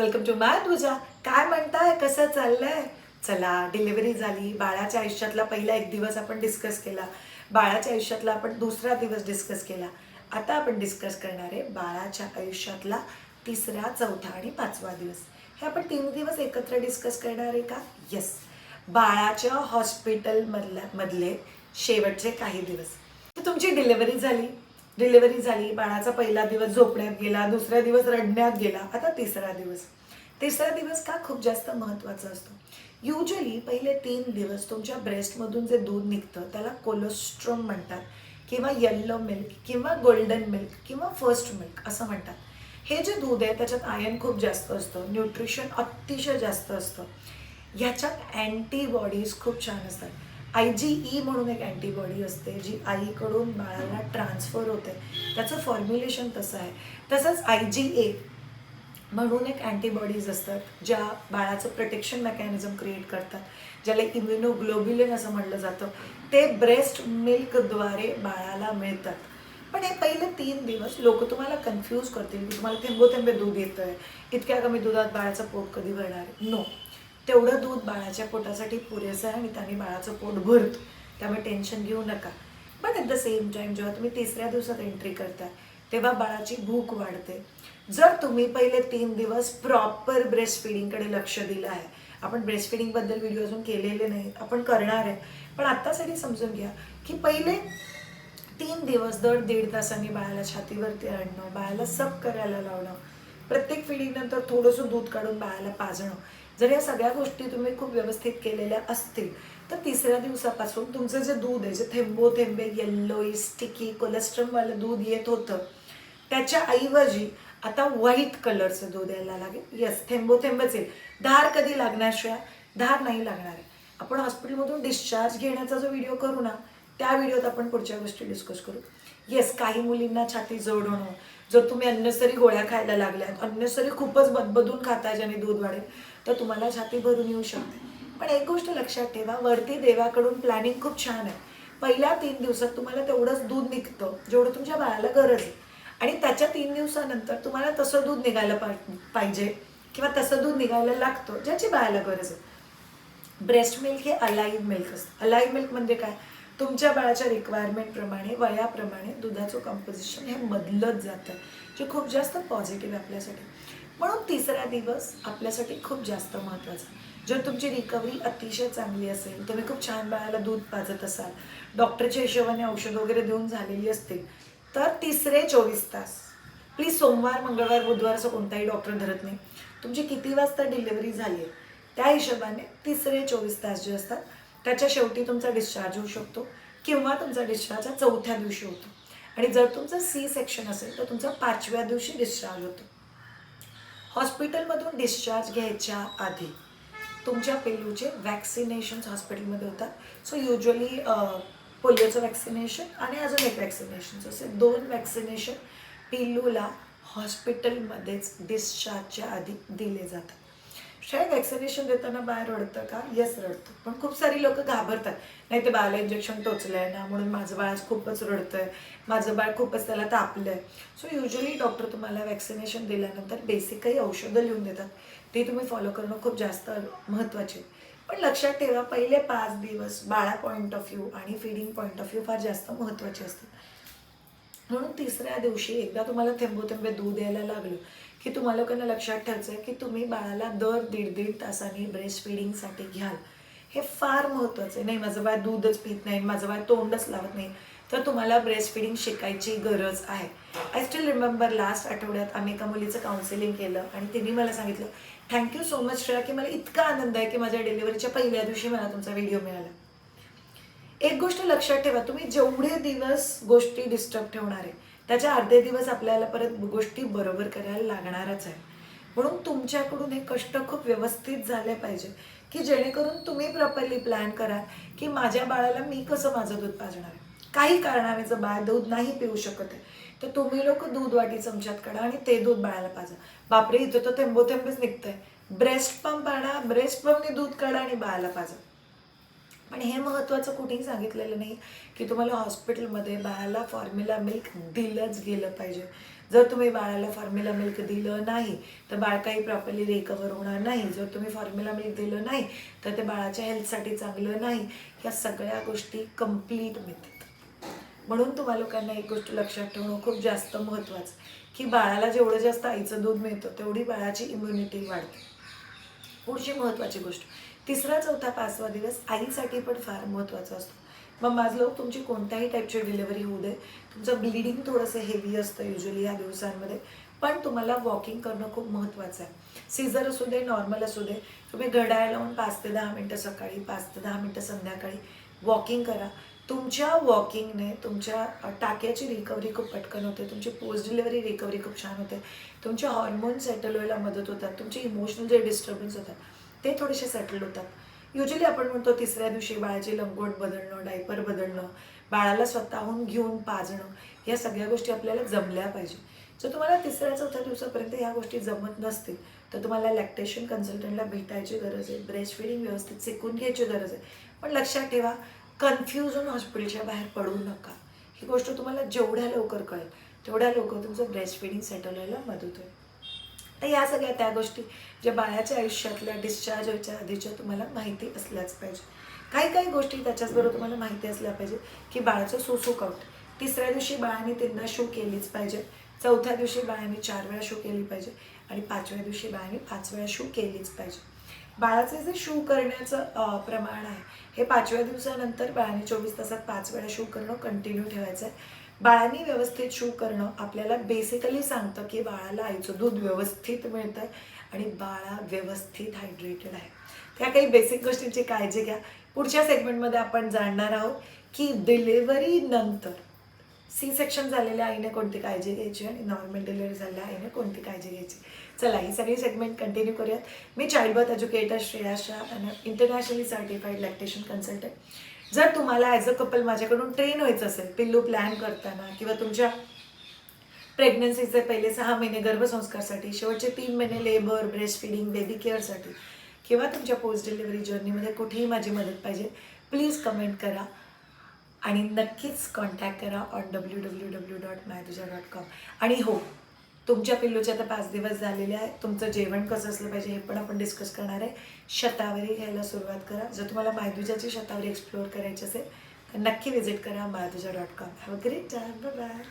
Welcome to माय तुझा काय म्हणताय? कसं चाललंय? चला डिलिव्हरी झाली. बाळाच्या आयुष्यातला पहिला एक दिवस आपण डिस्कस केला. बाळाच्या आयुष्यातला आपण दुसरा दिवस डिस्कस केला. आता आपण डिस्कस करणार आहे बाळाच्या आयुष्यातला तिसरा चौथा आणि पाचवा दिवस. हे आपण तीन दिवस एकत्र डिस्कस करणार आहे का? येस बाळाच्या हॉस्पिटल मधल्या मधले शेवटचे काही दिवस. तर तुमची डिलिव्हरी झाली. डिलिव्हरी झाली बाळाचा पहिला दिवस झोपण्यात गेला दुसरा दिवस रडण्यात गेला आता तिसरा दिवस. तिसरा दिवस का खूप जास्त महत्त्वाचा असतो? युजली पहिले तीन दिवस तुमच्या ब्रेस्टमधून जे दूध निघतं त्याला कोलेस्ट्रॉम म्हणतात किंवा येल्लो मिल्क किंवा गोल्डन मिल्क किंवा फर्स्ट मिल्क असं म्हणतात. हे जे दूध आहे त्याच्यात आयर्न खूप जास्त असतं न्यूट्रिशन अतिशय जास्त असतं. ह्याच्यात अँटीबॉडीज खूप छान असतात. आय जी ई म्हणून एक अँटीबॉडी असते जी आईकडून बाळाला ट्रान्सफर होते. त्याचं फॉर्म्युलेशन तसं आहे. तसंच आय जी ए म्हणून एक अँटीबॉडीज असतात ज्या बाळाचं प्रोटेक्शन मेकॅनिझम क्रिएट करतात ज्याला इम्युनोग्लोब्युलिन असं म्हटलं जातं. ते ब्रेस्ट मिल्कद्वारे बाळाला मिळतात. पण हे पहिले तीन दिवस लोक तुम्हाला कन्फ्यूज करतील की तुम्हाला थेंबोथेंबे दूध येतं आहे इतक्या कमी दुधात बाळाचं पोट कधी भरणार नो तेवढं दूध बाळाच्या पोटासाठी पुरेसं आहे आणि त्याने बाळाचं पोट भरतो. त्यामुळे टेन्शन घेऊ नका. But at the same time जेव्हा तुम्ही तिसऱ्या दिवसात एंट्री करताय तेव्हा बाळाची भूक वाढते. जर तुम्ही पहिले तीन दिवस प्रॉपर ब्रेस्ट फिडिंगकडे लक्ष दिलं आहे. आपण ब्रेस्ट फिडिंगबद्दल व्हिडिओ अजून केलेले नाही. आपण करणार आहे. पण आत्तासाठी समजून घ्या की पहिले तीन दिवस दर दीड तासांनी बाळाला छातीवरती आणणं बाळाला सप करायला लावणं प्रत्येक फिडिंगनंतर थोडंसं दूध काढून बाळाला पाजणं जर या सगळ्या गोष्टी तुम्ही खूप व्यवस्थित केलेल्या असतील तर तिसऱ्या दिवसापासून तुमचं जे दूध आहे जे थेंबो थेंबे येल्लो स्टिकी कोलेस्ट्रॉमवालं दूध येत होतं त्याच्या ऐवजी आता व्हाईट कलरचं दूध यायला लागेल. येस थेंबो थेंबच येईल. धार कधी लागण्याशिवाय धार नाही लागणार आहे. आपण हॉस्पिटलमधून डिस्चार्ज घेण्याचा जो व्हिडिओ करू ना त्या व्हिडिओत आपण पुढच्या गोष्टी डिस्कस करू. येस काही मुलींना छाती जड होणं. जर तुम्ही अन्नसरी गोळ्या खायला लागल्यात अन्नसरी खूपच बदबदून खाताय ज्याने दूध वाढेल तर तुम्हाला छाती भरून येऊ शकते. पण एक गोष्ट लक्षात ठेवा वरती देवाकडून प्लॅनिंग खूप छान आहे. पहिल्या तीन दिवसात तुम्हाला तेवढंच दूध निघतं जेवढं तुमच्या बाळाला गरज आहे. आणि त्याच्या तीन दिवसानंतर तुम्हाला तसं दूध निघायला पाहिजे किंवा तसं दूध निघायला लागतं ज्याची बाळाला गरज आहे. ब्रेस्ट मिल्क हे अलाईव्ह मिल्क असतं. अलाईव्ह मिल्क म्हणजे काय? तुमच्या बाळाच्या रिक्वायरमेंटप्रमाणे वयाप्रमाणे दुधाचं कंपोजिशन हे बदलत जातं जे खूप जास्त पॉझिटिव्ह आपल्यासाठी. म्हणून तिसरा दिवस आपल्यासाठी खूप जास्त महत्त्वाचा. जर तुमची रिकव्हरी अतिशय चांगली असेल तुम्ही खूप छान बाळाला दूध पाजत असाल डॉक्टरच्या हिशोबाने औषध वगैरे देऊन झालेली असतील तर तिसरे चोवीस तास. प्लीज सोमवार मंगळवार बुधवार असं कोणताही डॉक्टर धरत नाही. तुमची किती वाजता डिलिव्हरी झाली आहे त्या हिशोबाने तिसरे चोवीस तास जे असतात त्याच्या शेवटी तुमचा डिस्चार्ज होऊ शकतो किंवा तुमचा डिस्चार्ज हा चौथ्या दिवशी होतो. आणि जर तुमचं सी सेक्शन असेल तर तुमचा पाचव्या दिवशी डिस्चार्ज होतो. हॉस्पिटलमधून डिस्चार्ज घ्यायच्या आधी तुमच्या पेलूचे वॅक्सिनेशन्स हॉस्पिटलमध्ये होतात. सो युजली पोलिओचं वॅक्सिनेशन आणि अजून एक वॅक्सिनेशन असे दोन वॅक्सिनेशन पिल्लूला हॉस्पिटलमध्येच डिस्चार्जच्या आधी दिले जातात. शाळेत व्हॅक्सिनेशन देताना बाहेर रडतं का? येस रडतं. पण खूप सारी लोक घाबरतात. नाही ते बाळाला इंजेक्शन टोचलं आहे ना म्हणून माझं बाळ आज खूपच रडतं आहे माझं बाळ खूपच त्याला तापलं आहे सो युजली डॉक्टर तुम्हाला व्हॅक्सिनेशन दिल्यानंतर बेसिक काही औषधं लिहून देतात. ते तुम्ही फॉलो करणं खूप जास्त महत्त्वाचे पण लक्षात ठेवा पहिले पाच दिवस बाळा पॉईंट ऑफ व्ह्यू आणि फिडिंग पॉईंट ऑफ व्ह्यू फार जास्त महत्त्वाचे असतात. म्हणून तिसऱ्या दिवशी एकदा तुम्हाला थेंबोथेंबे दूध यायला लागलं की तुम्हाला लोकांना लक्षात ठेवायचं आहे की तुम्ही बाळाला दर दीड दीड तासांनी ब्रेस्ट फिडिंगसाठी घ्याल. हे फार महत्त्वाचं आहे. नाही माझं बाळ दूधच पित नाही माझं बाळ तोंडच लावत नाही तर तुम्हाला ब्रेस्ट फिडिंग शिकायची गरज आहे. आय स्टील रिमेंबर लास्ट आठवड्यात आम्ही एका मुलीचं काउन्सिलिंग केलं आणि तिने मला सांगितलं थँक्यू सो मच श्रेया की मला इतका आनंद आहे की माझ्या डिलिव्हरीच्या पहिल्या दिवशी मला तुमचा व्हिडिओ मिळाला. एक गोष्ट लक्षात ठेवा तुम्ही जेवढे दिवस गोष्टी डिस्टर्ब ठेवणार आहे त्याच्या अर्धे दिवस आपल्याला परत गोष्टी बरोबर करायला लागणारच आहे. म्हणून तुमच्याकडून हे कष्ट खूप व्यवस्थित झाले पाहिजे की जेणेकरून तुम्ही प्रॉपरली प्लॅन करा की माझ्या बाळाला मी कसं माझं दूध पाजणार आहे. काही कारणाने जर बाळ दूध नाही पिऊ शकत आहे तर तुम्ही लोक दूध वाटी चमच्यात काढा आणि ते दूध बाळाला पाजा. बापरे इथं तर थेंबोथेंबेच निघतंय. ब्रेस्ट पंप आणा ब्रेस्ट पंपने दूध काढा आणि बाळाला पाजा. पण हे महत्त्वाचं कुठेही सांगितलेलं नाही की तुम्हाला हॉस्पिटलमध्ये बाळाला फॉर्म्युला मिल्क दिलंच गेलं पाहिजे. जर तुम्ही बाळाला फॉर्म्युला मिल्क दिलं नाही तर बाळ काही प्रॉपरली रिकवर होणार नाही. जर तुम्ही फॉर्म्युला मिल्क दिलं नाही तर ते बाळाच्या हेल्थसाठी चांगलं नाही. या सगळ्या गोष्टी कंप्लीट मिळतात म्हणून तुम्हा लोकांना एक गोष्ट लक्षात ठेवणं खूप जास्त महत्त्वाचं की बाळाला जेवढं जास्त आईचं दूध मिळतं तेवढी बाळाची इम्युनिटी वाढते. पुढची महत्त्वाची गोष्ट. तिसरा चौथा पाचवा दिवस आईसाठी पण फार महत्त्वाचा असतो. मग माझं लोक तुमची कोणत्याही टाईपची डिलिव्हरी होऊ दे. तुमचं ब्लिडिंग थोडंसं हेवी असतं युजली ह्या दिवसांमध्ये. पण तुम्हाला वॉकिंग करणं खूप महत्त्वाचं आहे. सीझर असू दे नॉर्मल असू दे तुम्ही घड्याळ लावून पाच ते दहा मिनटं सकाळी पाच ते दहा मिनटं संध्याकाळी वॉकिंग करा. तुमच्या वॉकिंगने तुमच्या टाक्याची रिकव्हरी खूप पटकन होते. तुमची पोस्ट डिलिव्हरी रिकव्हरी खूप छान होते. तुमचे हॉर्मोन सेटल व्हायला मदत होतात. तुमचे इमोशनल जे डिस्टर्बन्स होतात ते थोडेसे सेटल होतात. युजली आपण म्हणतो तिसऱ्या दिवशी बाळाची लंगोट बदलणं डायपर बदलणं बाळाला स्वतःहून घेऊन पाजणं या सगळ्या गोष्टी आपल्याला जमल्या पाहिजे. जर तुम्हाला तिसऱ्या चौथ्या दिवसापर्यंत ह्या गोष्टी जमत नसतील तर तुम्हाला लॅक्टेशन कन्सल्टंटला भेटायची गरज आहे. ब्रेस्ट फिडिंग व्यवस्थित शिकून घ्यायची गरज आहे. पण लक्षात ठेवा कन्फ्यूज होऊन हॉस्पिटलच्या बाहेर पडू नका. ही गोष्ट तुम्हाला जेवढ्या लवकर कळेल तेवढ्या लवकर तुमचं ब्रेस्ट फिडिंग सेटल व्हायला मदत होईल. तर या सगळ्या त्या गोष्टी ज्या बाळाच्या आयुष्यातल्या डिस्चार्ज व्हायच्या आधीच्या तुम्हाला माहिती असल्याच पाहिजे. काही काही गोष्टी त्याच्याचबरोबर तुम्हाला माहिती असल्या पाहिजे की बाळाचं सुसुकआउट तिसऱ्या दिवशी बाळाने तीनदा शू केलीच पाहिजे चौथ्या दिवशी बाळाने चार वेळा शू केली पाहिजे आणि पाचव्या दिवशी बाळाने पाच वेळा शू केलीच पाहिजे. बाळाचे जे शू करण्याचं प्रमाण आहे हे पाचव्या दिवसानंतर बाळाने चोवीस तासात पाच वेळा शू करणं कंटिन्यू ठेवायचं आहे. बाळांनी व्यवस्थित शू करणं आपल्याला बेसिकली सांगतं की बाळाला आईचं दूध व्यवस्थित मिळतं आहे आणि बाळा व्यवस्थित हायड्रेटेड आहे. त्या काही बेसिक गोष्टींची काळजी घ्या. पुढच्या सेगमेंटमध्ये आपण जाणणार आहोत की डिलेवरीनंतर सी सेक्शन झालेल्या आईने कोणती काळजी घ्यायची आणि नॉर्मल डिलिव्हरी झालेल्या आईने कोणती काळजी घ्यायची? चला ही सगळी सेगमेंट कंटिन्यू करूयात. मी child birth educator Shreya Shah आणि इंटरनॅशनली सर्टिफाईड लॅक्टेशन कन्सल्टंट जर तुम्हाला ॲज अ कपल माझ्याकडून ट्रेन व्हायचं असेल पिल्लू प्लॅन करताना किंवा तुमच्या प्रेग्नन्सीचे पहिले सहा महिने गर्भसंस्कारसाठी शेवटचे तीन महिने लेबर ब्रेस्ट फिडिंग बेबी केअरसाठी किंवा तुमच्या पोस्ट डिलिव्हरी जर्नीमध्ये कुठेही माझी मदत पाहिजे प्लीज कमेंट करा. आणि नक्कीच कॉन्टॅक्ट करा on W W W dot मायतुजा dot com आणि हो तुमच्या पिल्लूचे आता पाच दिवस झालेले आहे तुमचं जेवण कसं असलं पाहिजे हे पण आपण डिस्कस करणार आहे. शतावरी घ्यायला सुरुवात करा. जर तुम्हाला मायदुजाची शतावरी एक्सप्लोअर करायची असेल तर नक्की विजिट करा मायदुजा dot com have a great time bye